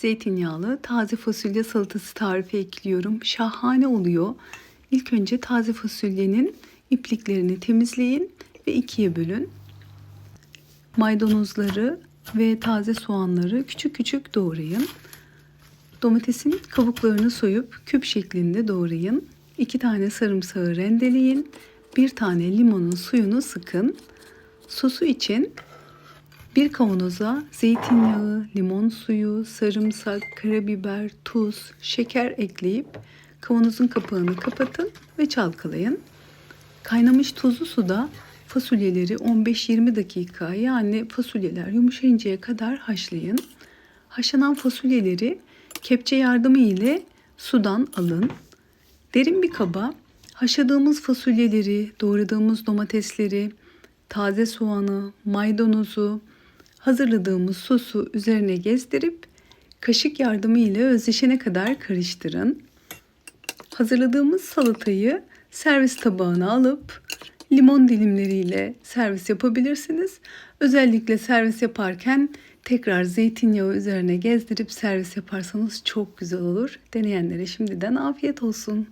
zeytinyağlı taze fasulye salatası tarifi ekliyorum. Şahane oluyor. İlk önce taze fasulyenin ipliklerini temizleyin ve ikiye bölün. Maydanozları ve taze soğanları küçük küçük doğrayın. Domatesin kabuklarını soyup küp şeklinde doğrayın. İki tane sarımsağı rendeleyin. Bir tane limonun suyunu sıkın. Sosu için bir kavanoza zeytinyağı, limon suyu, sarımsak, karabiber, tuz, şeker ekleyip kavanozun kapağını kapatın ve çalkalayın. Kaynamış tuzlu suda fasulyeleri 15-20 dakika yani fasulyeler yumuşayıncaya kadar haşlayın. Haşlanan fasulyeleri kepçe yardımı ile sudan alın. Derin bir kaba haşladığımız fasulyeleri, doğradığımız domatesleri, taze soğanı, maydanozu, hazırladığımız sosu üzerine gezdirip kaşık yardımı ile özleşene kadar karıştırın. Hazırladığımız salatayı servis tabağına alıp limon dilimleriyle servis yapabilirsiniz. Özellikle servis yaparken tekrar zeytinyağı üzerine gezdirip servis yaparsanız çok güzel olur. Deneyenlere şimdiden afiyet olsun.